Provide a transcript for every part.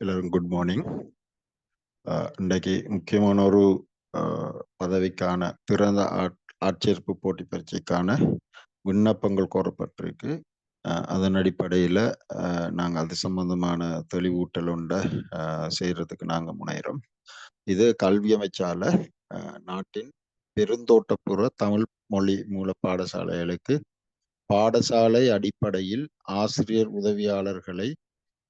எல்லோரும் good morning இன்றைக்கு முக்கியமான ஒரு பதவிக்கான திறந்த ஆட்- ஆட்சேர்ப்பு போட்டி பரீட்சைக்கான விண்ணப்பங்கள் கோரப்பட்டிருக்கு. அதன் அடிப்படையில் நாங்கள் அது சம்பந்தமான தெளிவூட்டல் உண்டை செய்கிறதுக்கு நாங்கள் முனைகிறோம் இது கல்வி அமைச்சால நாட்டின் பெருந்தோட்டப்புற தமிழ் மொழி மூல பாடசாலைகளுக்கு பாடசாலை அடிப்படையில் ஆசிரியர் உதவியாளர்களை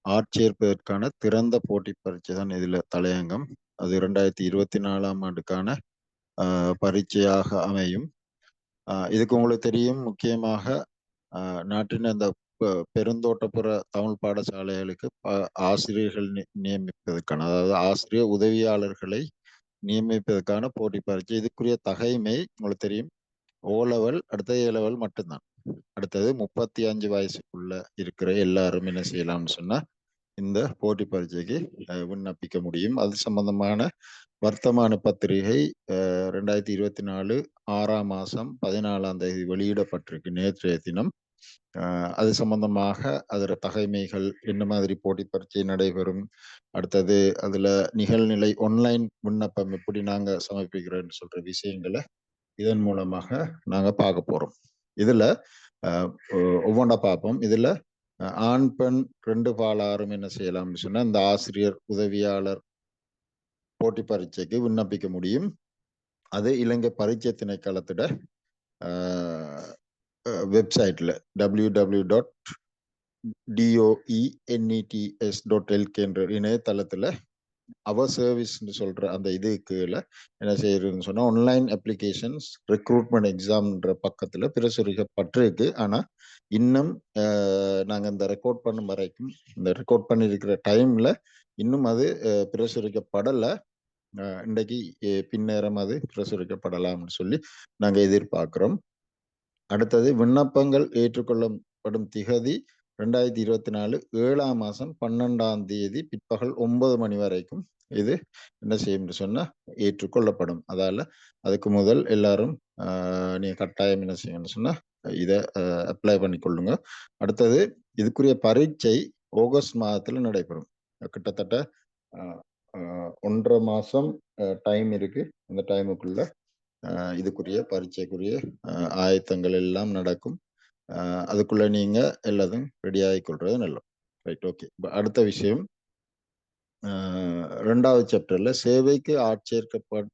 ஆட்சேர்ப்பதற்கான திறந்த போட்டி பரீட்சை தான் இதில் தலையங்கம். அது இரண்டாயிரத்தி இருபத்தி நாலாம் ஆண்டுக்கான ஆஹ், பரீட்சையாக அமையும். இதுக்கு உங்களுக்கு தெரியும் முக்கியமாக ஆஹ், நாட்டின் அந்த பெ- பெருந்தோட்டப்புற தமிழ் பாடசாலைகளுக்கு ஆசிரியர்கள் நி- நியமிப்பதற்கான அதாவது ஆசிரியர் உதவியாளர்களை நியமிப்பதற்கான போட்டி பரீட்சை. இதுக்குரிய தகைமை உங்களுக்கு தெரியும். ஓ லெவல் அடுத்த ஏ லெவல் மட்டும்தான். அடுத்தது முப்பத்தி அஞ்சு வயசுக்குள்ள இருக்கிற எல்லாரும் என்ன செய்யலாம்னு சொன்னா இந்த போட்டி பரீட்சைக்கு விண்ணப்பிக்க முடியும். அது சம்பந்தமான வர்த்தமான பத்திரிகை ரெண்டாயிரத்தி இருபத்தி நாலு ஆறாம் மாதம் பதினாலாம் தேதி வெளியிடப்பட்டிருக்கு நேற்றைய தினம். அது சம்பந்தமாக அதில் தகைமைகள் என்ன மாதிரி போட்டி பரீட்சை நடைபெறும். அடுத்தது அதில் நிகழ்நிலை ஒன்லைன் விண்ணப்பம் எப்படி நாங்கள் சமர்ப்பிக்கிறோம்னு சொல்கிற விஷயங்களை இதன் மூலமாக நாங்கள் பார்க்க போகிறோம் இதில் ஒ- ஒவ்வொன்றா பார்ப்போம். இதில் ஆண் பெண் ரெண்டு பாலாரும் என்ன செய்யலாம்னு சொன்னால் இந்த ஆசிரியர் உதவியாளர் போட்டி பரீட்சைக்கு விண்ணப்பிக்க முடியும். அது இலங்கை பரீட்சை திணைக்களத்திட வெப்சைட்டில் W W dot DOENETS dot எல்கேன்ற என்ற அவர் சர்வீஸ்ன்னு சொல்கிற அந்த இது கீழே என்ன செய்யறதுன்னு சொன்னால் ஆன்லைன் அப்ளிகேஷன்ஸ் ரெக்ரூட்மெண்ட் எக்ஸாம்ன்ற பக்கத்தில் பிரசுரிக்கப்பட்டிருக்கு. ஆனால் இன்னும் நாங்கள் இந்த ரெக்கார்ட் பண்ணும் வரைக்கும் இந்த ரெக்கார்ட் பண்ணியிருக்கிற டைமில் இன்னும் அது பிரசுரிக்கப்படலை. இன்றைக்கு அஹ், பின்னேரம் அது பிரசுரிக்கப்படலாம்னு சொல்லி நாங்கள் எதிர்பார்க்குறோம். அடுத்தது விண்ணப்பங்கள் ஏற்றுக்கொள்ளப்படும் திகதி ரெண்டாயிரத்தி இருபத்தி நாலு ஏழாம் மாதம் பன்னெண்டாம் தேதி பிற்பகல் ஒன்பது மணி வரைக்கும் இது என்ன செய்யும்னு சொன்னால் ஏற்றுக்கொள்ளப்படும். அதால் அதுக்கு முதல் எல்லாரும் நீங்கள் கட்டாயம் என்ன செய்யணும்னு சொன்னால் இதை அப்ளை பண்ணிக்கொள்ளுங்க. அடுத்தது இதுக்குரிய பரீட்சை ஆகஸ்ட் மாதத்தில் நடைபெறும். கிட்டத்தட்ட ஒன்றரை மாதம் டைம் இருக்கு. அந்த டைமுக்குள்ள இதுக்குரிய பரீட்சைக்குரிய ஆயத்தங்கள் எல்லாம் நடக்கும். அதுக்குள்ளே அதுக்குள்ள நீங்க எல்லாத்தையும் ரெடி ஆகி நல்லது. ரைட் ஓகே அடுத்த விஷயம் ரெண்டாவது சாப்டர்ல சேவைக்கு ஆட்சேர்க்கப்பட்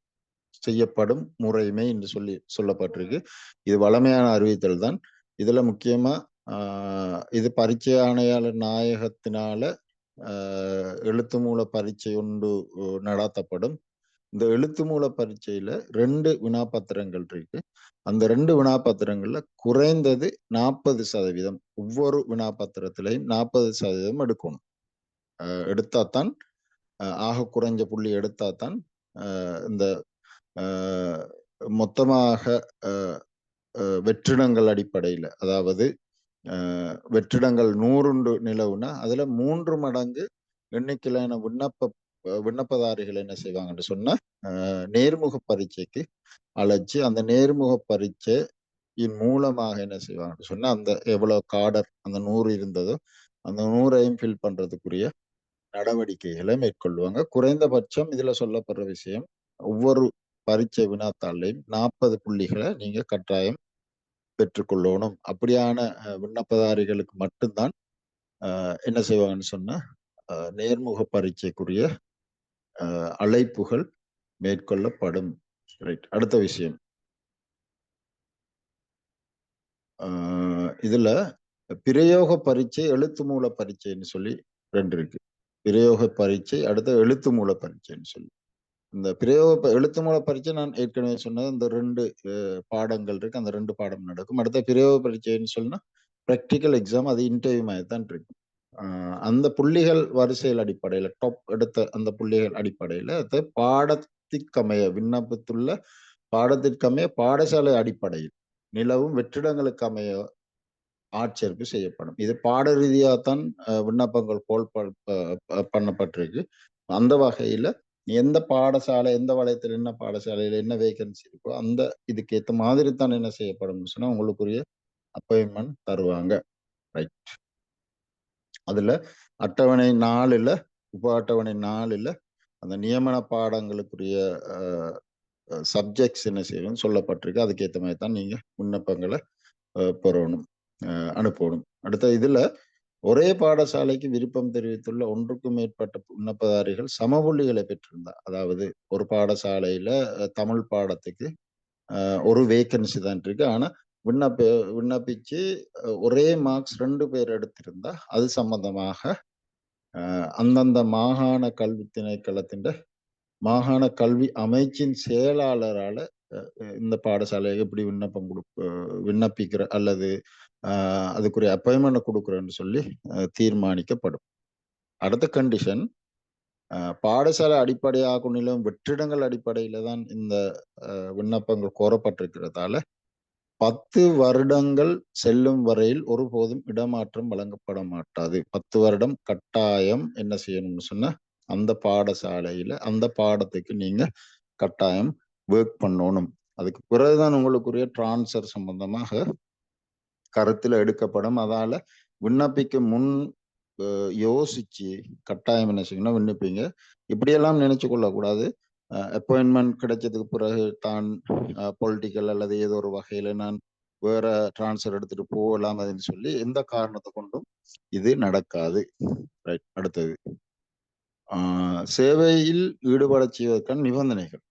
செய்யப்படும் முறைமை என்று சொல்லி சொல்லப்பட்டிருக்கு. இது வளமையான அறிவித்தல் தான். இதுல முக்கியமா ஆஹ் இது பரீட்சை ஆணையாளர் நாயகத்தினால ஆஹ் எழுத்து மூல பரீட்சை ஒன்று நடாத்தப்படும் நடத்தப்படும். இந்த எழுத்து மூல பரீட்சையில ரெண்டு வினாபத்திரங்கள் இருக்கு. அந்த ரெண்டு வினாபத்திரங்கள்ல குறைந்தது நாற்பது சதவீதம் ஒவ்வொரு வினாபத்திரத்திலையும் நாற்பது சதவீதம் எடுக்கணும். எடுத்தாத்தான் அஹ் ஆக குறைஞ்ச புள்ளி எடுத்தாத்தான் இந்த மொத்தமாக வெற்றிடங்கள் அடிப்படையில் அதாவது வெற்றிடங்கள் நூறுண்டு நிலவுனா அதுல மூன்று மடங்கு எண்ணிக்கையிலான விண்ணப்ப விண்ணப்பதாரிகள் என்ன செய்வாங்கன்னு சொன்னா நேர்முக பரீட்சைக்கு அழைச்சி அந்த நேர்முக பரீட்சையின் மூலமாக என்ன செய்வாங்கன்னு சொன்னா அந்த எவ்வளவு காடர் அந்த நூறு இருந்ததோ அந்த நூறையும் ஃபில் பண்றதுக்குரிய நடவடிக்கைகளை மேற்கொள்வாங்க. குறைந்தபட்சம் இதுல சொல்லப்படுற விஷயம் ஒவ்வொரு பரீட்சை வினாத்தாளையும் நாற்பது புள்ளிகளை நீங்க கட்டாயம் பெற்றுக்கொள்ளணும் அப்படியான விண்ணப்பதாரிகளுக்கு மட்டும்தான் என்ன செய்வாங்கன்னு சொன்னா நேர்முக பரீட்சைக்குரிய அஹ், அழைப்புகள் மேற்கொள்ளப்படும். ரைட் அடுத்த விஷயம். இதுல பிரயோக பரீட்சை எழுத்து மூல பரீட்சைன்னு சொல்லி ரெண்டு இருக்கு. பிரயோக பரீட்சை அடுத்த எழுத்து மூல பரீட்சைன்னு சொல்லி. இந்த பிரயோக எழுத்து மூல பரீட்சை நான் ஏற்கனவே சொன்னது. இந்த ரெண்டு பாடங்கள் இருக்கு. அந்த ரெண்டு பாடம் நடக்கும். அடுத்த பிரயோக பரீட்சைன்னு சொன்னா ப்ராக்டிக்கல் எக்ஸாம் அது இன்டர்வியூ மாதிரி தான் இருக்கும் அந்த புள்ளிகள் வரிசையில் அடிப்படையில் டாப் எடுத்த அந்த புள்ளிகள் அடிப்படையில் அது பாடத்திற்கமைய விண்ணப்பத்துள்ள பாடத்திற்கமைய பாடசாலை அடிப்படையில் நிலவும் வெற்றிடங்களுக்கு அமைய ஆட்சேர்ப்பு செய்யப்படும். இது பாட ரீதியாகத்தான் தான் விண்ணப்பங்கள் போல் ப- பண்ணப்பட்டிருக்கு. அந்த வகையில எந்த பாடசாலை எந்த வளையத்தில் என்ன பாடசாலையில் என்ன வேகன்சி இருக்கோ அந்த இதுக்கு ஏற்ற மாதிரி தான் என்ன செய்யப்படும் சொன்னா உங்களுக்குரிய அப்பாயின்மெண்ட் தருவாங்க. ரைட் அதுல அட்டவணை நாலுல உப அட்டவணை நாலுல அந்த நியமன பாடங்களுக்குரிய சப்ஜெக்ட்ஸ் என்ன செய்யணும் சொல்லப்பட்டிருக்கு. அதுக்கேற்ற மாதிரி தான் நீங்க விண்ணப்பங்களை பெறணும் அனுப்பணும். அடுத்த இதுல ஒரே பாடசாலைக்கு விருப்பம் தெரிவித்துள்ள ஒன்றுக்கும் மேற்பட்ட விண்ணப்பதாரிகள் சமபுள்ளிகளை பெற்றிருந்தார். அதாவது ஒரு பாடசாலையில தமிழ் பாடத்துக்கு ஒரு வேக்கன்சி தான் இருக்கு. ஆனா விண்ணப்ப விண்ணப்பிச்சு ஒரே மார்க்ஸ் ரெண்டு பேர் எடுத்திருந்தா அது சம்பந்தமாக அந்தந்த மாகாண கல்வி திணைக்களத்தின் மாகாண கல்வி அமைச்சின் செயலாளரால இந்த பாடசாலையை எப்படி விண்ணப்பம் கொடு விண்ணப்பிக்கிற அல்லது அதுக்குரிய அப்பாயின்மெண்ட் கொடுக்குறேன்னு சொல்லி தீர்மானிக்கப்படும். அடுத்த கண்டிஷன் பாடசாலை அடிப்படையாக நிலவும் வெற்றிடங்கள் அடிப்படையில் தான் இந்த விண்ணப்பங்கள் கோரப்பட்டிருக்கிறதால பத்து வருடங்கள் செல்லும் வரையில் ஒருபோதும் இடமாற்றம் வழங்கப்பட மாட்டாது. பத்து வருடம் கட்டாயம் என்ன செய்யணும்னு சொன்னா அந்த பாடசாலையில அந்த பாடத்துக்கு நீங்க கட்டாயம் ஒர்க் பண்ணணும். அதுக்கு பிறகுதான் உங்களுக்குரிய டிரான்ஸ்ஃபர் சம்பந்தமாக கருத்தில் எடுக்கப்படும். அதால விண்ணப்பிக்க முன் யோசிச்சு கட்டாயம் என்ன செய்யணும் விண்ணப்பிங்க. இப்படியெல்லாம் நினைச்சு கொள்ளக்கூடாது. அப்பாயின்மெண்ட் கிடைச்சதுக்கு பிறகு தான் பொலிட்டிக்கல் அல்லது ஏதோ ஒரு வகையில நான் வேற டிரான்ஸ்ஃபர் எடுத்துட்டு போகலாம் அப்படின்னு சொல்லி எந்த காரணத்தை கொண்டும் இது நடக்காது. ரைட் அடுத்தது. சேவையில் ஈடுபட செய்வதற்கான நிபந்தனைகள்.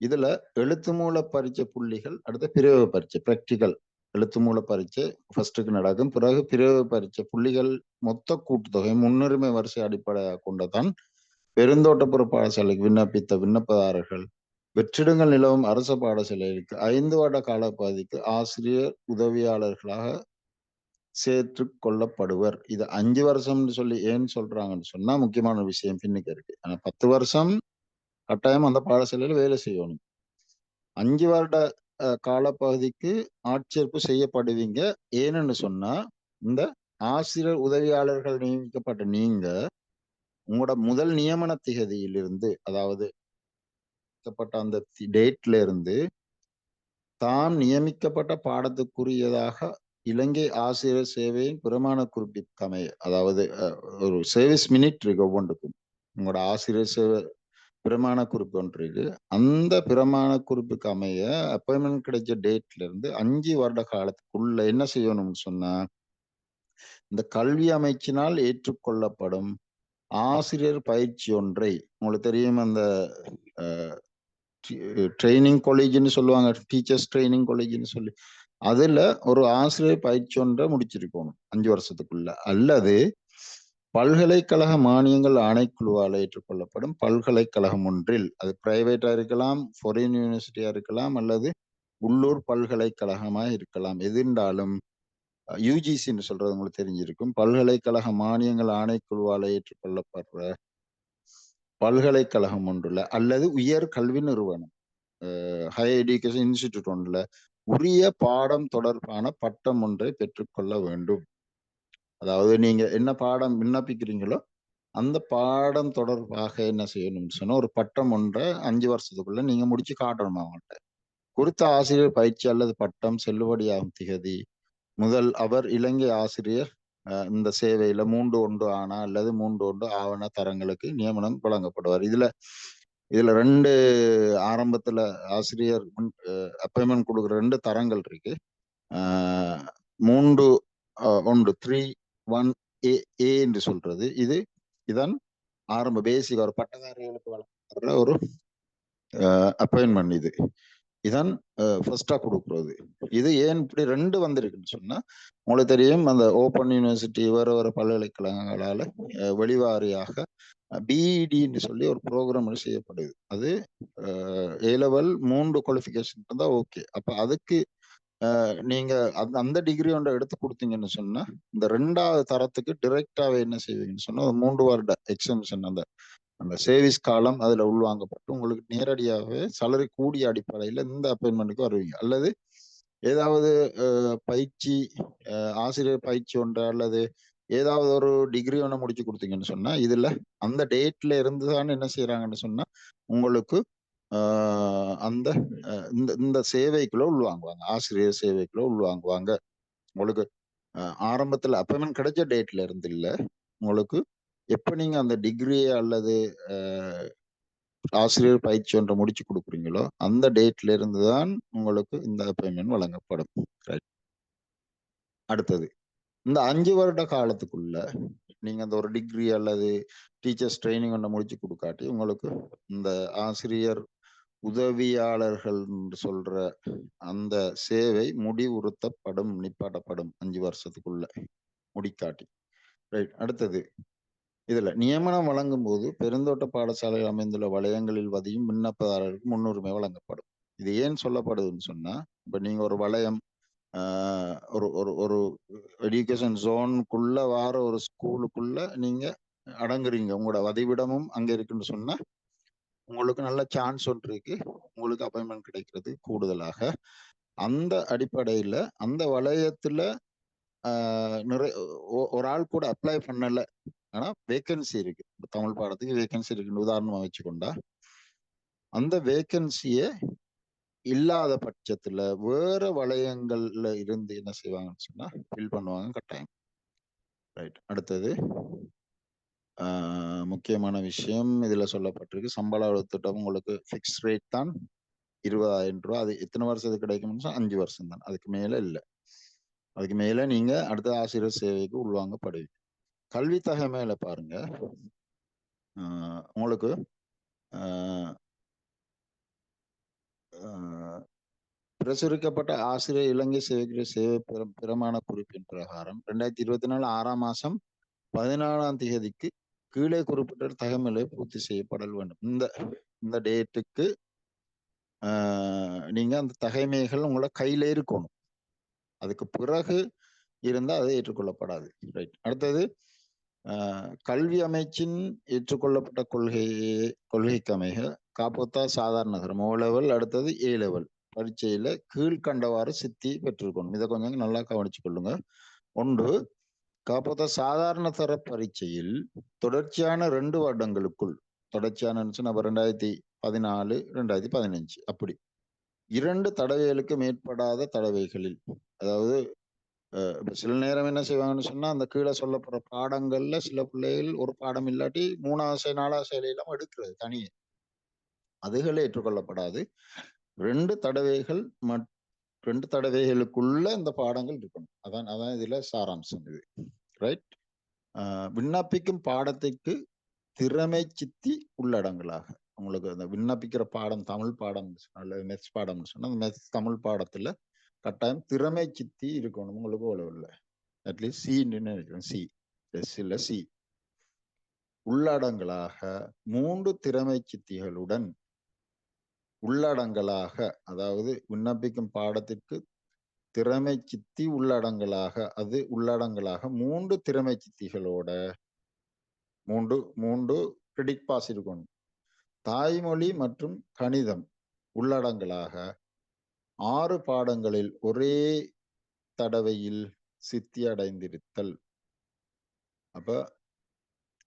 இதுல எழுத்து மூல பரிச்சை புள்ளிகள் அடுத்த பிரிவு பரீட்சை பிராக்டிக்கல் எழுத்து மூல பரீட்சை ஃபர்ஸ்டுக்கு நடக்கும். பிறகு பிரிவு பரீட்சை புள்ளிகள் மொத்த கூட்டுத்தொகை முன்னுரிமை வரிசை அடிப்படையாக கொண்டதான் பெருந்தோட்டப்புற பாடசாலைக்கு விண்ணப்பித்த விண்ணப்பதாரர்கள் வெற்றிடங்கள் நிலவும் அரசு பாடசாலைகளுக்கு ஐந்து வருட காலப்பகுதிக்கு ஆசிரியர் உதவியாளர்களாக சேர்த்து கொள்ளப்படுவர். இது அஞ்சு வருஷம்னு சொல்லி ஏன்னு சொல்றாங்கன்னு சொன்னா முக்கியமான விஷயம் பின்னுக்கு இருக்கு. ஆனா பத்து வருஷம் கட்டாயம் அந்த பாடசாலையில வேலை செய்யணும். அஞ்சு வருட காலப்பகுதிக்கு ஆட்சேர்ப்பு செய்யப்படுவீங்க. ஏன்னு சொன்னா இந்த ஆசிரியர் உதவியாளர்கள் நியமிக்கப்பட்ட நீங்க உங்களோட முதல் நியமன திகதியிலிருந்து அதாவது அந்த டேட்ல இருந்து தான் நியமிக்கப்பட்ட பாடத்துக்குரியதாக இலங்கை ஆசிரியர் சேவையின் பிரமாண குறிப்பிற்கமை அதாவது அதாவது ஒரு சர்வீஸ் மினிட் இருக்கு ஒவ்வொன்றுக்கும் உங்களோட ஆசிரியர் சேவை பிரமாண குறிப்பு ஒன்று இருக்கு. அந்த பிரமாண குறிப்புக்கு அமைய அப்பாயின்மெண்ட் கிடைச்ச டேட்ல இருந்து அஞ்சு வருட காலத்துக்குள்ள என்ன செய்யணும்னு சொன்னா இந்த கல்வி அமைச்சினால் ஏற்றுக்கொள்ளப்படும் ஆசிரியர் பயிற்சி ஒன்றை உங்களுக்கு தெரியும் அந்த ட்ரைனிங் காலேஜ்னு சொல்லுவாங்க டீச்சர்ஸ் ட்ரைனிங் காலேஜ்னு சொல்லி. அதுல ஒரு ஆசிரியர் பயிற்சி ஒன்றை முடிச்சிருக்கணும் அஞ்சு வருஷத்துக்குள்ள. அல்லது பல்கலைக்கழக மானியங்கள் ஆணைக்குழுவால் ஏற்றுக்கொள்ளப்படும் பல்கலைக்கழகம் ஒன்றில். அது பிரைவேட்டா இருக்கலாம் ஃபாரின் யூனிவர்சிட்டியா இருக்கலாம் அல்லது உள்ளூர் பல்கலைக்கழகமாக இருக்கலாம். எதிர்ந்தாலும் யூஜிசின்னு சொல்றது உங்களுக்கு தெரிஞ்சிருக்கும். பல்கலைக்கழக மானியங்கள் ஆணைக்குழுவால் ஏற்றுக்கொள்ளப்படுற பல்கலைக்கழகம் ஒன்றுல அல்லது உயர் கல்வி நிறுவனம். ஹையர் எஜுகேஷன் இன்ஸ்டிடியூட் ஒன்றுல உரிய பாடம் தொடர்பான பட்டம் ஒன்றை பெற்றுக்கொள்ள வேண்டும். அதாவது நீங்க என்ன பாடம் விண்ணப்பிக்கிறீங்களோ அந்த பாடம் தொடர்பாக என்ன செய்யணும்னு சொன்னா ஒரு பட்டம் ஒன்றை அஞ்சு வருஷத்துக்குள்ள நீங்க முடிச்சு காட்டணும் அவங்கள்ட்ட? குறித்த ஆசிரியர் பயிற்சி அல்லது பட்டம் செல்லுபடியாகும் திகதி முதல் அவர் இலங்கை ஆசிரியர் இந்த சேவையில மூன்று ஒன்று ஆனா அல்லது மூன்று ஒன்று ஆவண தரங்களுக்கு நியமனம் வழங்கப்படுவார். இதுல இதுல ரெண்டு ஆரம்பத்துல ஆசிரியர் அப்பாயின்மெண்ட் கொடுக்குற ரெண்டு தரங்கள் இருக்கு. மூன்று ஒன்று த்ரீ ஒன் ஏ ஏ என்று சொல்றது. இது இதன் ஆரம்ப பேசிக் ஒரு பட்டதாரிகளுக்கு வழங்குற ஒரு அப்பாயின்மெண்ட் இது. இதான் ஃபர்ஸ்டா கொடுக்குறது. இது ஏன் இப்படி ரெண்டு வந்திருக்குன்னு சொன்னா உங்களுக்கு தெரியும் அந்த ஓப்பன் யூனிவர்சிட்டி வேற வேற பல்கலைக்கழகங்களால வெளிவாரியாக பிஇடின்னு சொல்லி ஒரு ப்ரோக்ராம் செய்யப்படுது. அது ஏ லெவல் மூன்று குவாலிஃபிகேஷன் இருந்தால் ஓகே அப்போ அதுக்கு நீங்க அந்த அந்த டிகிரி ஒன்றை எடுத்து கொடுத்தீங்கன்னு சொன்னா இந்த ரெண்டாவது தரத்துக்கு டிரெக்டாவே என்ன செய்வீங்கன்னு சொன்னா மூன்று வருட எக்ஸம்ஷன் அந்த அந்த சேவிஸ் காலம் அதுல உள்வாங்கப்பட்டு உங்களுக்கு நேரடியாகவே சலரி கூடிய அடிப்படையில இந்த அப்பாயின்மெண்ட்டுக்கு வருவீங்க. அல்லது ஏதாவது பயிற்சி ஆசிரியர் பயிற்சி ஒன்று அல்லது ஏதாவது ஒரு டிகிரி ஒன்று முடிச்சு கொடுத்தீங்கன்னு சொன்னா இதுல அந்த டேட்ல இருந்து தான் என்ன செய்யறாங்கன்னு சொன்னா உங்களுக்கு அந்த இந்த இந்த சேவைக்குள்ள உள்வாங்குவாங்க. ஆசிரியர் சேவைக்குள்ள உள்வாங்குவாங்க. உங்களுக்கு ஆரம்பத்தில் அப்பாயின்மெண்ட் கிடைச்ச டேட்ல இருந்து இல்லை. உங்களுக்கு எப்போ நீங்க அந்த டிகிரி அல்லது ஆசிரியர் பயிற்சி ஒன்றை முடிச்சு கொடுக்குறீங்களோ அந்த டேட்ல இருந்து தான் உங்களுக்கு இந்த அப்பாயின்மெண்ட் வழங்கப்படும். ரைட் அடுத்தது இந்த அஞ்சு வருட காலத்துக்குள்ள நீங்க அந்த ஒரு டிகிரி அல்லது டீச்சர்ஸ் ட்ரைனிங் ஒன்றை முடிச்சு கொடுக்காட்டி உங்களுக்கு இந்த ஆசிரியர் உதவியாளர்கள் என்று சொல்ற அந்த சேவை முடிவுறுத்தப்படும் நிப்பாட்டப்படும் அஞ்சு வருஷத்துக்குள்ள முடிக்காட்டி. ரைட் அடுத்தது. இதுல நியமனம் வழங்கும் போது பெருந்தோட்ட பாடசாலைகள் அமைந்துள்ள வளையங்களில் வதியும் விண்ணப்பதாரருக்கு முன்னுரிமை வழங்கப்படும். இது ஏன் சொல்லப்படுதுன்னு சொன்னா இப்ப நீங்க ஒரு வளையம் ஒரு ஒரு ஒரு எஜுகேஷன் ஜோனுக்குள்ள வார ஒரு ஸ்கூலுக்குள்ள நீங்க அடங்குறீங்க. உங்களோட வதிவிடமும் அங்க இருக்குன்னு சொன்னா உங்களுக்கு நல்ல சான்ஸ் ஒன்று இருக்கு உங்களுக்கு அப்பாயின்மெண்ட் கிடைக்கிறது கூடுதலாக. அந்த அடிப்படையில் அந்த வளையத்தில் நிறைய ஒரு ஆள் கூட அப்ளை பண்ணலை. ஆனால் வேக்கன்சி இருக்கு. தமிழ் பாடத்துக்கு வேகன்சி இருக்குன்னு உதாரணமாக வச்சுக்கொண்டா அந்த வேக்கன்சியே இல்லாத பட்சத்துல வேற வளையங்கள்ல இருந்து என்ன செய்வாங்கன்னு சொன்னா ஃபில் பண்ணுவாங்க கட்டாயம். ரைட் அடுத்தது முக்கியமான விஷயம் இதுல சொல்லப்பட்டிருக்கு. சம்பள திட்டம் உங்களுக்கு ஃபிக்ஸ் ரேட் தான். இருபதாயிரம் ரூபா. அது எத்தனை வருஷத்துக்கு கிடைக்கும்னு சொன்னா அஞ்சு வருஷம் தான். அதுக்கு மேல இல்ல. அதுக்கு மேல நீங்க அடுத்த ஆசிரியர் சேவைக்கு உள்வாங்கப்படுவீங்க. கல்வி தகமையில பாருங்க. ஆஹ் உங்களுக்கு ஆஹ் ஆஹ் பிரசுரிக்கப்பட்ட ஆசிரியர் இலங்கை சேவைக்கு சேவை பிர- பிரமாண குறிப்பின் பிரகாரம் ரெண்டாயிரத்தி இருபத்தி நாலு ஆறாம் மாசம் பதினாலாம் தேதிக்கு கீழே குறிப்பிட்ட தகவலை பூர்த்தி செய்யப்படல் வேண்டும். இந்த இந்த டேட்டுக்கு நீங்க அந்த தகைமைகள் உங்களை கையில இருக்கணும். அதுக்கு பிறகு இருந்தால் அது ஏற்றுக்கொள்ளப்படாது. ரைட் அடுத்தது கல்வி அமைச்சின் ஏற்றுக்கொள்ளப்பட்ட கொள்கை கொள்கைக்கு அமைக. காப்போத்தா சாதாரண தரம். ஓ லெவல் அடுத்தது ஏ லெவல் பரீட்சையில கீழ்கண்டவாறு சித்தி பெற்றிருக்கணும். இதை கொஞ்சம் நல்லா கவனிச்சு கொள்ளுங்க ஒன்று காப்போத்தா சாதாரண தர பரீட்சையில் தொடர்ச்சியான ரெண்டு வருடங்களுக்குள் தொடர்ச்சியான நம்ம ரெண்டாயிரத்தி பதினாலு ரெண்டாயிரத்தி பதினஞ்சு அப்படி. இரண்டு தடவைகளுக்கு மேற்படாத தடவைகளில் அதாவது அஹ், சில நேரம் என்ன செய்வாங்கன்னு சொன்னா அந்த கீழே சொல்லப்படுற பாடங்கள்ல சில பிள்ளைகள் ஒரு பாடம் இல்லாட்டி மூணாவது செயல் நாலாவது செயலையெல்லாம் எடுக்கிறது தனியே. அதுகளே ஏற்றுக்கொள்ளப்படாது. ரெண்டு தடவைகள் மட் ரெண்டு தடவைகளுக்குள்ள இந்த பாடங்கள் இருக்கணும். அதான் அதான் இதுல சாராம்சம் இது. ரைட் விண்ணப்பிக்கும் பாடத்துக்கு திறமை சித்தி உள்ளடங்களாக உங்களுக்கு அந்த விண்ணப்பிக்கிற பாடம் தமிழ் பாடம் அல்லது மெத்ஸ் பாடம்னு சொன்னால் அந்த மெத்ஸ் தமிழ் பாடத்துல கட்டாயம் திறமை சித்தி இருக்கணும். உங்களுக்கு அவ்வளவு இல்லை. அட்லீஸ்ட் சின்னு நினைக்கிறேன். சி எஸ் இல்லை சி உள்ளடங்களாக மூன்று திறமை சித்திகளுடன் உள்ளடங்கலாக அதாவது விண்ணப்பிக்கும் பாடத்திற்கு திறமை சித்தி உள்ளடங்கலாக அது உள்ளடங்கலாக மூன்று திறமை சித்திகளோட மூன்று மூன்று கிரெடிட் பாஸ் இருக்கணும். தாய்மொழி மற்றும் கணிதம் உள்ளடங்கலாக ஆறு பாடங்களில் ஒரே தடவையில் சித்தி அடைந்திருத்தல். அப்ப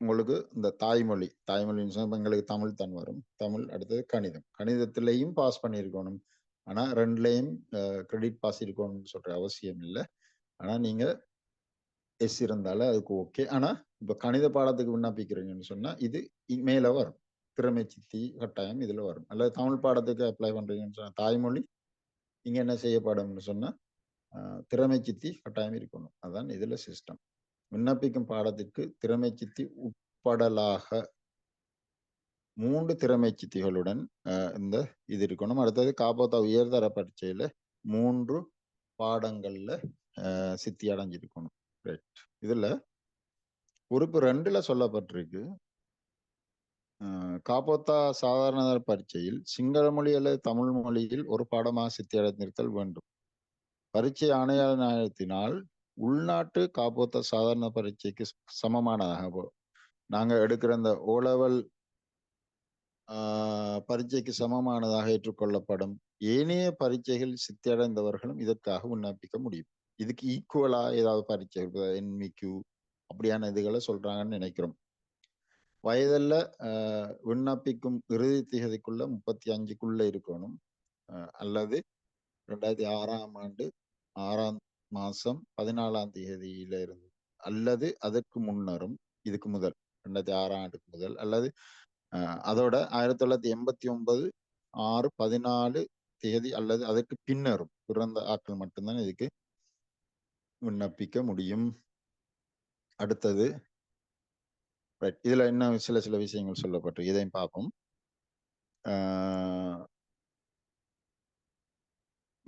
உங்களுக்கு இந்த தாய்மொழி தாய்மொழின்னு சொன்னால் எங்களுக்கு தமிழ் தான் வரும். தமிழ் அடுத்தது கணிதம். கணிதத்திலையும் பாஸ் பண்ணியிருக்கணும். ஆனால் ரெண்டுலேயும் கிரெடிட் பாஸ் இருக்கணும்னு சொல்கிற அவசியம் இல்லை. ஆனால் நீங்கள் எஸ் இருந்தாலும் அதுக்கு ஓகே ஆனால் இப்போ கணித பாடத்துக்கு விண்ணப்பிக்கிறீங்கன்னு சொன்னால் இது இ- மேல வரும். திறமை சித்தி கட்டாயம் இதில் வரும். அல்லது தமிழ் பாடத்துக்கு அப்ளை பண்ணுறீங்கன்னு சொன்னால் தாய்மொழி இங்கே என்ன செய்யப்படும்னு சொன்னால் திறமை சித்தி கட்டாயம் இருக்கணும். அதான் இதில் சிஸ்டம் விண்ணப்பிக்கும் பாடத்திற்கு திறமை சித்தி உட்படலாக மூன்று திறமை சித்திகளுடன் இந்த இது இருக்கணும். அடுத்தது காப்போத்தா உயர்தர பரீட்சையில மூன்று பாடங்கள்ல சித்தி அடைஞ்சிருக்கணும் ரைட் இதுல உறுப்பு ரெண்டுல சொல்லப்பட்டிருக்கு. ஆஹ், காப்போத்தா சாதாரண பரீட்சையில் சிங்கள மொழி அல்லது தமிழ் மொழியில் ஒரு பாடமாக சித்தி அடைந்திருத்தல் வேண்டும். பரீட்சை ஆணையாளத்தினால் உள்நாட்டு காப்போத்த சாதாரண பரீட்சைக்கு சமமானதாக நாங்கள் நாங்க எடுக்கிற இந்த ஓலவல் பரீட்சைக்கு சமமானதாக ஏற்றுக்கொள்ளப்படும் ஏனைய பரீட்சைகள் சித்தியடைந்தவர்களும் இதற்காக விண்ணப்பிக்க முடியும். இதுக்கு ஈக்குவலா ஏதாவது பரீட்சை என்மிக்யூ அப்படியான இதுகளை சொல்றாங்கன்னு நினைக்கிறோம். வயதில் விண்ணப்பிக்கும் இறுதி திகதிக்குள்ள முப்பத்தி அஞ்சுக்குள்ள இருக்கணும். அஹ், அல்லது ரெண்டாயிரத்தி ஆறாம் ஆண்டு ஆறாம் மாசம் பதினாலாம் தேதியில இருந்து அல்லது அதற்கு முன்னரும் இதுக்கு முதல் ரெண்டாயிரத்தி ஆறாம் ஆண்டுக்கு முதல் அல்லது அஹ், அதோட ஆயிரத்தி தொள்ளாயிரத்தி எண்பத்தி ஒன்பது ஆறு பதினாலு தேதி அல்லது அதற்கு பின்னரும் பிறந்த ஆட்கள் மட்டும்தான் இதுக்கு விண்ணப்பிக்க முடியும். அடுத்தது ரைட் இதுல என்ன சில சில விஷயங்கள் சொல்லப்பட்டிருக்கு. இதையும் பார்ப்போம். ஆஹ்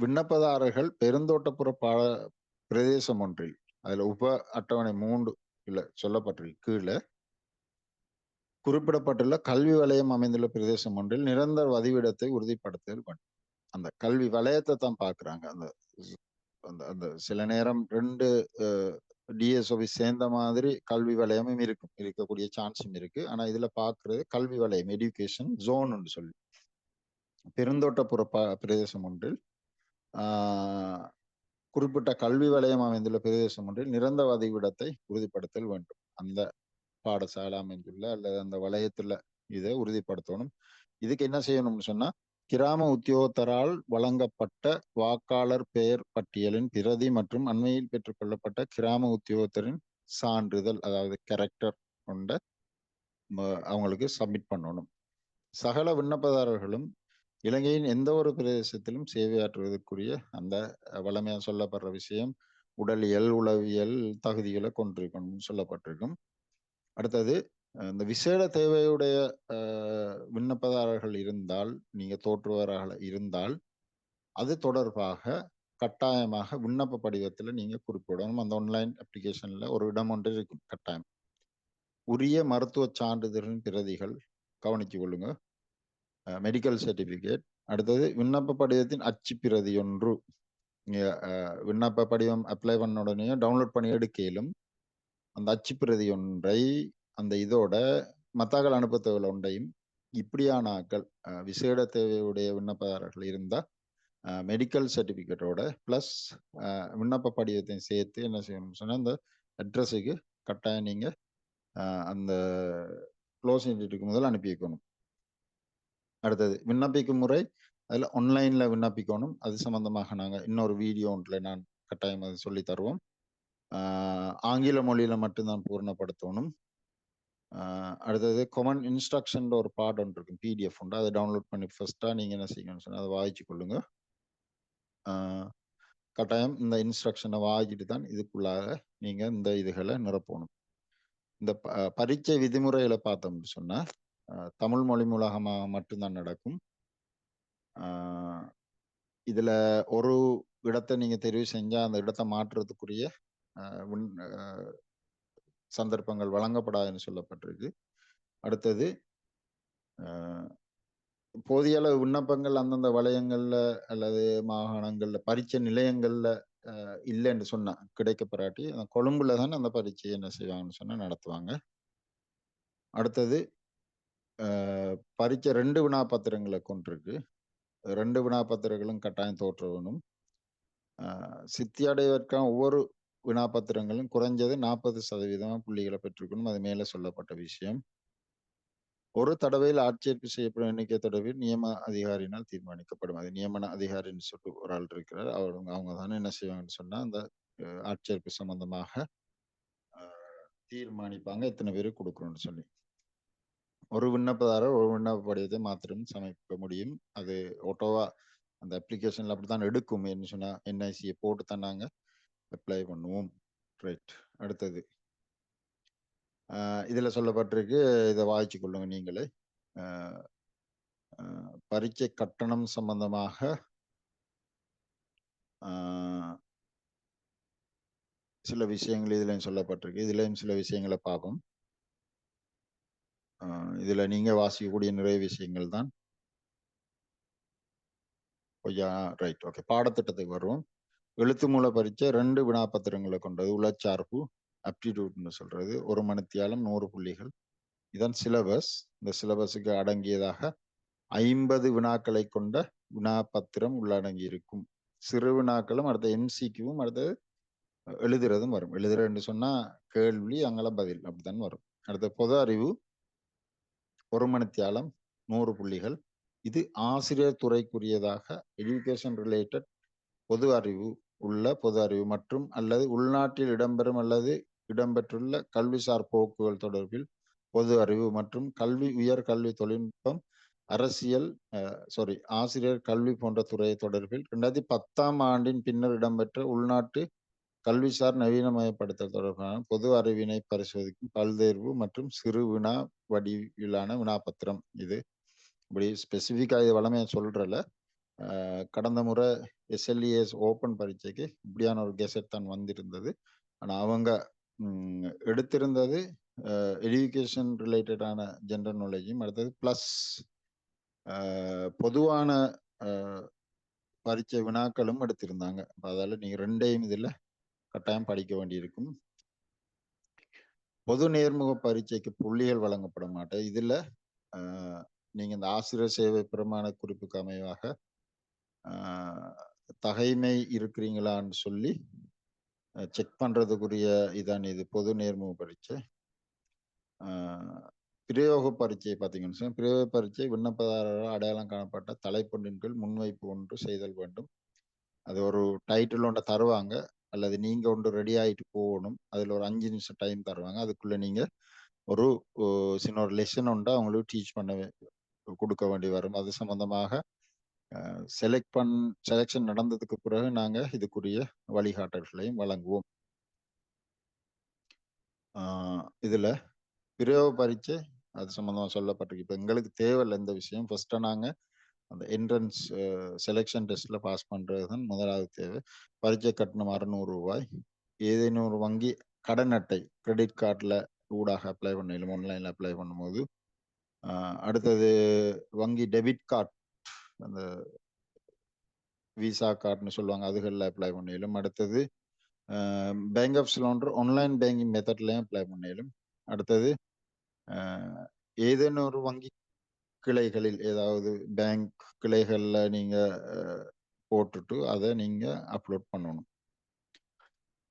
விண்ணப்பதாரர்கள் பெருந்தோட்டப்புற பா பிரதேசம் ஒன்றில் அதுல உப அட்டவணை மூன்று இல்லை சொல்லப்பட்டிருக்கு. கீழே. குறிப்பிடப்பட்டுள்ள கல்வி வலயம் அமைந்துள்ள பிரதேசம் ஒன்றில் நிரந்தர வதிவிடத்தை உறுதிப்படுத்தல் வேண்டும் அந்த கல்வி வலயத்தை தான் பாக்குறாங்க. அந்த அந்த அந்த சில நேரம் ரெண்டு டிஎஸ்ஓபி சேர்ந்த மாதிரி கல்வி வலயமும் இருக்கும். இருக்கக்கூடிய சான்ஸும் இருக்கு. ஆனா இதுல பாக்குறது கல்வி வலயம் எஜுகேஷன் ஜோன் சொல்லி. பெருந்தோட்டப்புற ப- பிரதேசம் ஒன்றில் குறிப்பிட்ட கல்வி வலயம் அமைந்துள்ள பிரதேசம் ஒன்றில் நிரந்த வதிவிடத்தை உறுதிப்படுத்தல் வேண்டும். அந்த பாடசாலை அமைந்துள்ள அல்லது அந்த வலயத்துல இதை உறுதிப்படுத்தணும். இதுக்கு என்ன செய்யணும்னு சொன்னா கிராம உத்தியோகத்தரால் வழங்கப்பட்ட வாக்காளர் பெயர் பட்டியலின் பிரதி மற்றும் அண்மையில் பெற்றுக்கொள்ளப்பட்ட கிராம உத்தியோகத்தரின் சான்றிதழ் அதாவது கேரக்டர் கொண்ட அவங்களுக்கு சப்மிட் பண்ணணும். சகல விண்ணப்பதாரர்களும் இலங்கையின் எந்த ஒரு பிரதேசத்திலும் சேவையாற்றுவதற்குரிய அந்த வளமையாக சொல்லப்படுற விஷயம் உடலியல் உளவியல் தகுதிகளை கொண்டிருக்கணும்னு சொல்லப்பட்டிருக்கும். அடுத்தது இந்த விசேட தேவையுடைய விண்ணப்பதாரர்கள் இருந்தால் நீங்க தோற்றுவராக இருந்தால் அது தொடர்பாக கட்டாயமாக விண்ணப்ப படிவத்தில் நீங்க குறிப்பிடணும். அந்த ஆன்லைன் அப்ளிகேஷன்ல ஒரு இடம் ஒன்று இருக்கும் கட்டாயம். உரிய மருத்துவ சான்றிதழின் பிரதிகள் கவனிச்சு கொள்ளுங்க. மெடிக்கல் சர்டிபிகேட் அடுத்தது விண்ணப்ப படிவத்தின் அச்சு பிரதி ஒன்று விண்ணப்ப படிவம் அப்ளை பண்ண உடனே டவுன்லோட் பண்ணி எடுக்கையிலும் அந்த அச்சு பிரதி ஒன்றை அந்த இதோட மத்தாக்கள் அனுப்ப தேவையில்ல ஒன்றையும் இப்படியான ஆக்கள் விசேட தேவையுடைய விண்ணப்பதாரர்கள் இருந்தால் மெடிக்கல் சர்டிஃபிகேட்டோட ப்ளஸ் விண்ணப்ப படிவத்தையும் சேர்த்து என்ன செய்யணும்னு சொன்னால் அந்த அட்ரஸுக்கு கட்டாயம் நீங்கள் அந்த க்ளோசிங் டேட்டுக்கு முதல் அனுப்பி வைக்கணும். அடுத்தது விண்ணப்பிக்கும் முறை அதில் ஒன்லைனில் விண்ணப்பிக்கணும். அது சம்பந்தமாக நாங்கள் இன்னொரு வீடியோ ஒன்றில் நான் கட்டாயம் அது சொல்லி தருவோம். ஆங்கில மொழியில் மட்டும்தான் பூர்ணப்படுத்தணும். அடுத்தது கொமன் இன்ஸ்ட்ரக்ஷன் ஒரு பார்ட் ஒன்று இருக்கும். பிடிஎஃப் உண்டு. அதை டவுன்லோட் பண்ணி ஃபஸ்ட்டாக நீங்கள் என்ன செய்யணும்னு சொன்னால் அதை வாய்ச்சி கொள்ளுங்க. கட்டாயம் இந்த இன்ஸ்ட்ரக்ஷனை வாங்கிட்டு தான் இதுக்குள்ளாக நீங்கள் இந்த இதுகளை நிரப்பணும். இந்த ப- பரீட்சை விதிமுறைகளை பார்த்தோம்னு சொன்னால் தமிழ் மொழி மூலகமாக மட்டும்தான் நடக்கும். இதில் ஒரு இடத்தை நீங்கள் தெரிவு செஞ்சால் அந்த இடத்தை மாற்றுறதுக்குரிய சந்தர்ப்பங்கள் வழங்கப்படாதுன்னு சொல்லப்பட்டிருக்கு. அடுத்தது போதிய அளவு விண்ணப்பங்கள் அந்தந்த வளையங்களில் அல்லது மாகாணங்களில் பரீட்சை நிலையங்களில் இல்லைன்னு சொன்னேன் கிடைக்கப்படாட்டி அந்த கொழும்புல தானே அந்த பரீட்சையை என்ன செய்வாங்கன்னு சொன்னால் நடத்துவாங்க. அடுத்தது பரீட்சை ரெண்டு வினாப்பத்திரங்களை கொண்டிருக்கு. ரெண்டு வினாப்பத்திரங்களும் கட்டாயம் தோற்றவனும் சித்தி அடைவதற்கான ஒவ்வொரு வினாப்பத்திரங்களும் குறைஞ்சது நாற்பது சதவீதம் புள்ளிகளை பெற்றிருக்கணும் அது மேலே சொல்லப்பட்ட விஷயம். ஒரு தடவையில் ஆட்சேர்ப்பு செய்யப்படும் எண்ணிக்கை தொடர்பில் நியம அதிகாரினால் தீர்மானிக்கப்படும். அது நியமன அதிகாரின்னு சொல்லிட்டு ஒரு ஆள் இருக்கிறார். அவங்க அவங்க தானே என்ன செய்வாங்கன்னு சொன்னால் அந்த ஆட்சேர்ப்பு சம்பந்தமாக தீர்மானிப்பாங்க. எத்தனை பேருக்கு கொடுக்குறோன்னு சொல்லி. ஒரு விண்ணப்பதாரர் ஒரு விண்ணப்ப படிவத்தை மாத்திரம் சமைக்க முடியும். அது ஓட்டோவா அந்த அப்ளிகேஷன்ல அப்படித்தான் எடுக்கும். என்ன சொன்னா என்ஐசியை போட்டு தான் நாங்க அப்ளை பண்ணுவோம். ரைட் அடுத்தது. இதில் இதுல சொல்லப்பட்டிருக்கு. இதை வாய்ச்சி கொள்ளுங்க நீங்களே. பரீட்சை கட்டணம் சம்பந்தமாக சில விஷயங்கள் இதுலயும் சொல்லப்பட்டிருக்கு. இதுலயும் சில விஷயங்களை பார்ப்போம். இதுல நீங்க வாசிக்கக்கூடிய நிறைய விஷயங்கள் தான். ஐயா ரைட். ஓகே. பாடத்திட்டத்துக்கு வருவோம். எழுத்து மூல பரீட்சை ரெண்டு வினாபத்திரங்களை கொண்டது. உளச்சார்பு அப்டிடியூட்னு சொல்றது. ஒரு மணித்தியாலம் நூறு புள்ளிகள். இதன் சிலபஸ் இந்த சிலபஸுக்கு அடங்கியதாக ஐம்பது வினாக்களை கொண்ட வினாபத்திரம் உள்ளடங்கி இருக்கும். சிறு வினாக்களும் அடுத்த எம்சிக்யூவும் அடுத்தது எழுதுறதும் வரும். எழுதுறதுன்னு சொன்னா கேள்வி அங்கெல்லாம் பதில் அப்படித்தான் வரும். அடுத்த பொது அறிவு ஒரு மணித்தியாலம் நூறு புள்ளிகள். இது ஆசிரியர் துறைக்குரியதாக எஜுகேஷன் ரிலேட்டட் பொது அறிவு உள்ள பொது அறிவு மற்றும் அல்லது உள்நாட்டில் இடம்பெறும் அல்லது இடம்பெற்றுள்ள கல்விசார் போக்குகள் தொடர்பில் பொது அறிவு மற்றும் கல்வி உயர் கல்வி தொழில்நுட்பம் அரசியல் சாரி ஆசிரியர் கல்வி போன்ற துறை தொடர்பில் ரெண்டாயிரத்தி பத்தாம் ஆண்டின் பின்னர் இடம்பெற்ற உள்நாட்டு கல்விசார் நவீனமயப்படுத்தல் தொடர்பான பொது அறிவினை பரிசோதிக்கும் பல்தேர்வு மற்றும் சிறு வினா வடிவிலான வினாபத்திரம் இது. இப்படி ஸ்பெசிஃபிக்காக இது வளமையா சொல்றல கடந்த முறை எஸ்எல்இஎஸ் ஓப்பன் பரீட்சைக்கு இப்படியான ஒரு கெசட் தான் வந்திருந்தது. ஆனால் அவங்க எடுத்திருந்தது எஜுகேஷன் ரிலேட்டடான ஜென்ரல் நாலேஜும் அடுத்தது ப்ளஸ் பொதுவான பரீட்சை வினாக்களும் எடுத்திருந்தாங்க. அதால நீங்க ரெண்டையும் இதில் கட்டாயம் படிக்க வேண்டியிருக்கும். பொது நேர்முக பரீட்சைக்கு புள்ளிகள் வழங்கப்பட மாட்டேன் இதில் நீங்கள் இந்த ஆசிரியர் சேவை பிரமாண குறிப்புக்கு அமைவாக தகைமை இருக்கிறீங்களான்னு சொல்லி செக் பண்ணுறதுக்குரிய இதான் இது பொது நேர்முக பரீட்சை. பிரயோக பரீட்சை பார்த்தீங்கன்னு சொன்னால் பிரயோக பரீட்சை விண்ணப்பதாரரால் அடையாளம் காணப்பட்ட தலைப்பொன்றின் கீழ் முன்வைப்பு ஒன்று செய்தல் வேண்டும். அது ஒரு டைட்டில் ஒன்றை தருவாங்க. அல்லது நீங்கள் ஒன்று ரெடி ஆகிட்டு போகணும். அதில் ஒரு அஞ்சு நிமிஷம் டைம் தருவாங்க. அதுக்குள்ளே நீங்கள் ஒரு சின்ன ஒரு லெசன் உண்டு அவங்களுக்கு டீச் பண்ண கொடுக்க வேண்டி வரும். அது சம்பந்தமாக செலக்ட் பண் செலெக்ஷன் நடந்ததுக்கு பிறகு நாங்கள் இதுக்குரிய வழிகாட்டல்களையும் வழங்குவோம். இதில் பிரயோக பரீட்சை அது சம்மந்தமாக சொல்லப்பட்டிருக்கு. இப்போ எங்களுக்கு தேவையில்லை இந்த விஷயம். ஃபர்ஸ்டா நாங்கள் அந்த என்ட்ரன்ஸ் செலெக்ஷன் டெஸ்ட்ல பாஸ் பண்றது தான் முதலாவது தேவை. பரீட்சை கட்டணம் அறுநூறு ரூபாய் ஏதேனும் ஒரு வங்கி கடன் அட்டை கிரெடிட் கார்டில் ஊடாக அப்ளை பண்ணிடலாம் ஆன்லைனில் அப்ளை பண்ணும்போது அடுத்தது வங்கி டெபிட் கார்ட் அந்த விசா கார்டுன்னு சொல்லுவாங்க அதுகளில் அப்ளை பண்ணிடும் அடுத்தது பேங்க் ஆஃப் சிலோன்ற ஆன்லைன் பேங்கிங் மெத்தட்லையும் அப்ளை பண்ணிடும் அடுத்தது ஏதேனும் ஒரு வங்கி கிளைகளில் ஏதாவது பேங்க் கிளைகளில் நீங்கள் போட்டுட்டு அதை நீங்கள் அப்லோட் பண்ணணும்.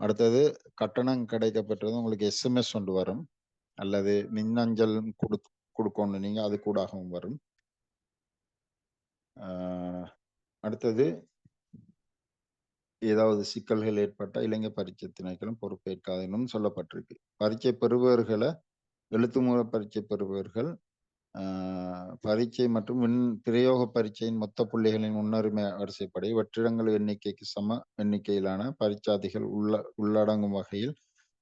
அடுத்தது கட்டணம் கிடைக்கப்பட்டது உங்களுக்கு எஸ்எம்எஸ் ஒன்று வரும். அல்லது மின்னஞ்சல் கொடு கொடுக்கணும் நீங்கள் அது கூடாகவும் வரும். அடுத்தது ஏதாவது சிக்கல்கள் ஏற்பட்ட இளைஞர் பரீட்சை திணைக்களும் பொறுப்பேற்காதுன்னு சொல்லப்பட்டிருக்கு. பரீட்சை பெறுபவர்களை எழுத்து மூல பரீட்சை பெறுபவர்கள் பரீட்சை மற்றும் விண் பிரயோக பரீட்சையின் மொத்த புள்ளிகளின் முன்னுரிமை வரிசைப்படி வெற்றிடங்கள் எண்ணிக்கைக்கு சம எண்ணிக்கையிலான பரீட்சாதிகள் உள்ள உள்ளடங்கும் வகையில்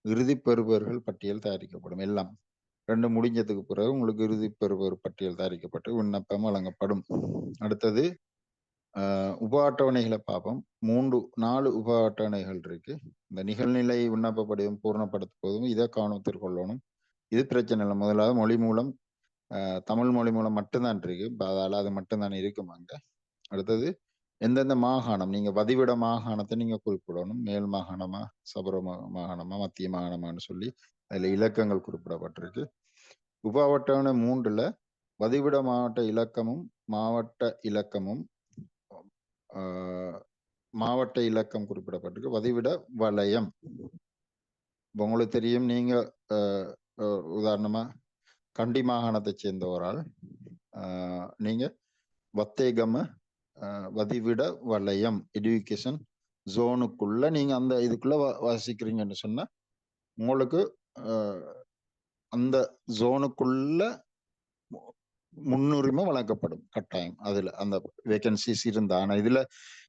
இறுதி பெறுபவர்கள் பட்டியல் தயாரிக்கப்படும். எல்லாம். ரெண்டு முடிஞ்சதுக்கு பிறகு உங்களுக்கு இறுதி பெறுபவர் பட்டியல் தயாரிக்கப்பட்டு விண்ணப்பம் வழங்கப்படும். அடுத்தது உப அட்டவணைகளை பார்ப்போம். மூன்று நாலு உப அட்டவணைகள் இருக்கு. இந்த நிகழ்நிலை விண்ணப்ப படிவம் பூர்ணப்படுத்தும் போதும் இதை கவனத்தில் கொள்ளணும் இது பிரச்சனை இல்லை. முதலாவது மொழி மூலம் தமிழ் மொழி மூலம் மட்டும்தான் இருக்கு. அதால அது மட்டும்தான் இருக்கும் அங்க. அடுத்தது எந்தெந்த மாகாணம் நீங்க வதிவிட மாகாணத்தை நீங்க குறிப்பிடணும். மேல் மாகாணமா சபர மாகாணமா மத்திய மாகாணமான்னு சொல்லி அதுல இலக்கங்கள் குறிப்பிடப்பட்டிருக்கு. உப அட்டவணை மூன்றுல வதிவிட மாவட்ட இலக்கமும் மாவட்ட இலக்கமும் மாவட்ட இலக்கம் குறிப்பிடப்பட்டிருக்கு. வதிவிட வலயம். உங்களுக்கு தெரியும் நீங்க உதாரணமா கண்டி மாகாணத்தை சேர்ந்த ஒரு ஆள் நீங்க வத்தேகம வதிவிட வலயம் எஜுகேஷன் ஜோனுக்குள்ள நீங்க அந்த இதுக்குள்ள வாசிக்கிறீங்கன்னு சொன்னா உங்களுக்கு அந்த ஜோனுக்குள்ள முன்னுரிமை வழங்கப்படும் கட்டாயம். அதுல அந்த வேகன்சிஸ் இருந்தா. ஆனா இதுல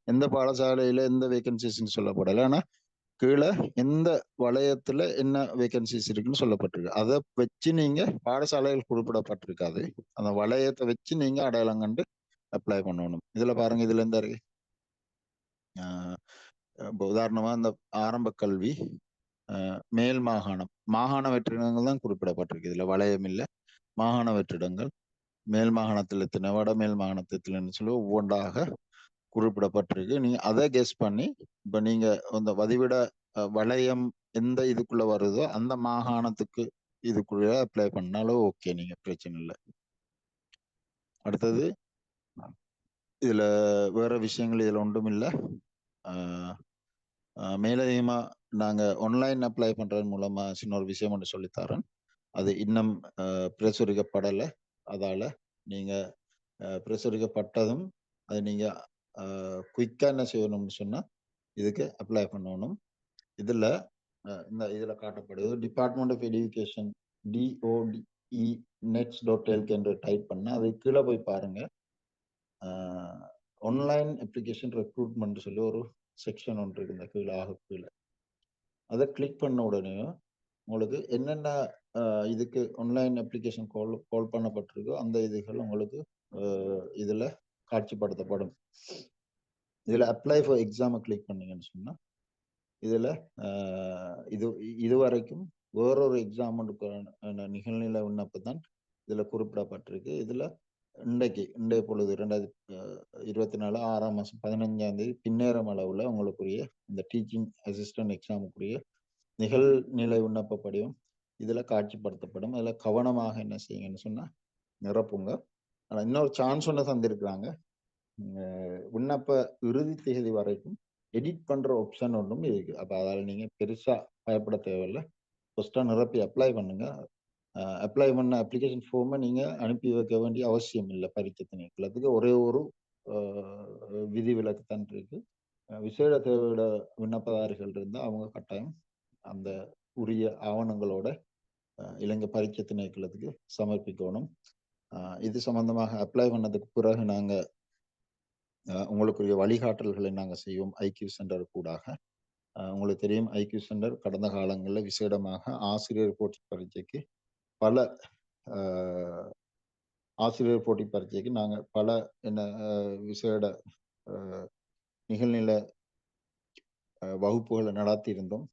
எந்த பாடசாலையில எந்த வேகன்சிஸ்ன்னு சொல்லப்படல. ஆனா கீழே எந்த வளையத்துல என்ன வேகன்சிஸ் இருக்குன்னு சொல்லப்பட்டிருக்கு. அதை வச்சு நீங்க பாடசாலைகள் குறிப்பிடப்பட்டிருக்காது. அந்த வளையத்தை வச்சு நீங்க அடையாளம் கண்டு அப்ளை பண்ணணும். இதுல பாருங்க இதுல எந்த இருக்கு. இப்போ உதாரணமா இந்த ஆரம்ப கல்வி மேல் மாகாணம். மாகாண வெற்றிடங்கள் தான் குறிப்பிடப்பட்டிருக்கு. இதுல வளையம் இல்லை மாகாண வெற்றிடங்கள். மேல் மாகாணத்தில் எத்தனை வட மேல் மாகாணத்திலன்னு சொல்லி ஒவ்வொன்றாக குறிப்பிடப்பட்டிருக்கு. நீங்க அதை கெஸ் பண்ணி இப்ப நீங்க அந்த வதிவிட வளையம் எந்த இதுக்குள்ள வருதோ அந்த மாகாணத்துக்கு இதுக்குள்ள அப்ளை பண்ணாலும் ஓகே நீங்க பிரச்சனை இல்லை. அடுத்தது இதுல வேற விஷயங்கள் இதுல ஒன்றும் இல்லை. மேலதிகமா நாங்க ஆன்லைன் அப்ளை பண்றது மூலமா சின்ன ஒரு விஷயம் ஒன்று சொல்லித்தரேன் அது இன்னும் பிரசுரிக்கப்படலை. அதால நீங்க பிரசுரிக்கப்பட்டதும் அது நீங்க குயிக்காக என்ன செய்யணும்னு சொன்னா இதுக்கு அப்ளை பண்ணணும். இதில் இந்த இதில் காட்டப்படுது department of education D O D E nets dot L K என்று டைப் பண்ணால் அது கீழே போய் பாருங்கள் ஆன்லைன் அப்ளிகேஷன் ரெக்ரூட்மெண்ட் சொல்லி ஒரு செக்ஷன் ஒன்று இருக்குது இந்த கீழே ஆக கீழே. அதை கிளிக் பண்ண உடனே உங்களுக்கு என்னென்ன இதுக்கு ஆன்லைன் அப்ளிகேஷன் கால் கால் பண்ணப்பட்டிருக்கோ அந்த இதுகள் உங்களுக்கு இதில் காட்சிப்படுத்தப்படும். இதில் அப்ளை ஃபார் எக்ஸாமை கிளிக் பண்ணீங்கன்னு சொன்னால் இதில் இது இது வரைக்கும் வேறொரு எக்ஸாமுக்கான நிகழ்நிலை விண்ணப்பம் தான் இதில் குறிப்பிடப்பட்டிருக்கு. இதில் இன்றைக்கு இன்றைய பொழுது ரெண்டாயிரத்தி இருபத்தி நாலு ஆறாம் மாதம் பதினஞ்சாம் தேதி பின்னேறம் அளவில் உங்களுக்குரிய இந்த டீச்சிங் அசிஸ்டன்ட் எக்ஸாமுக்குரிய நிகழ்நிலை விண்ணப்ப படிவம் இதில் காட்சிப்படுத்தப்படும். அதில் கவனமாக என்ன செய்யுங்கன்னு சொன்னால் நிரப்புங்க. ஆனால் இன்னொரு சான்ஸ் ஒன்று தந்திருக்கிறாங்க. விண்ணப்ப இறுதி தேதி வரைக்கும் எடிட் பண்ணுற ஆப்ஷன் ஒன்றும் இருக்கு. அப்போ அதால் நீங்கள் பெருசாக பயப்பட தேவையில்லை. ஃபஸ்ட்டாக நிரப்பி அப்ளை பண்ணுங்க. அப்ளை பண்ண அப்ளிகேஷன் ஃபார்மை நீங்கள் அனுப்பி வைக்க வேண்டிய அவசியம் இல்லை. பரீட்சை திணைக்களத்துக்கு ஒரே ஒரு விதி விலக்கு தான் இருக்கு. விசேட தேவையோட விண்ணப்பதாரிகள் இருந்தால் அவங்க கட்டாயம் அந்த உரிய ஆவணங்களோட இலங்கை பரீட்சை திணைக்களத்துக்கு சமர்ப்பிக்கணும். இது சம்பந்தமாக அப்ளை பண்ணதுக்கு பிறகு நாங்கள் உங்களுக்குரிய வழிகாட்டல்களை நாங்கள் செய்வோம். ஐக்கியூ சென்டர் கூடாக. உங்களுக்கு தெரியும் ஐக்கியூ சென்டர் கடந்த காலங்களில் விசேடமாக ஆசிரியர் போட்டி பரீட்சைக்கு பல ஆசிரியர் போட்டி பரீட்சைக்கு நாங்கள் பல என்ன விசேட நிகழ்நிலை வகுப்புகளை நடத்தியிருந்தோம்.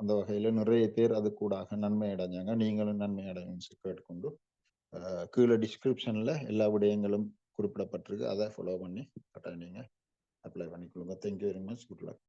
அந்த வகையில் நிறைய பேர் அது கூடாக நன்மை அடைஞ்சாங்க. நீங்களும் நன்மை அடையும் கேட்டுக்கொண்டு கீழே டிஸ்கிரிப்ஷனில் எல்லா விடயங்களும் குறிப்பிடப்பட்டிருக்கு. அதை ஃபாலோ பண்ணி கரெக்டாக நீங்கள் அப்ளை பண்ணிக்கொள்ளுங்க. Thank you very much good luck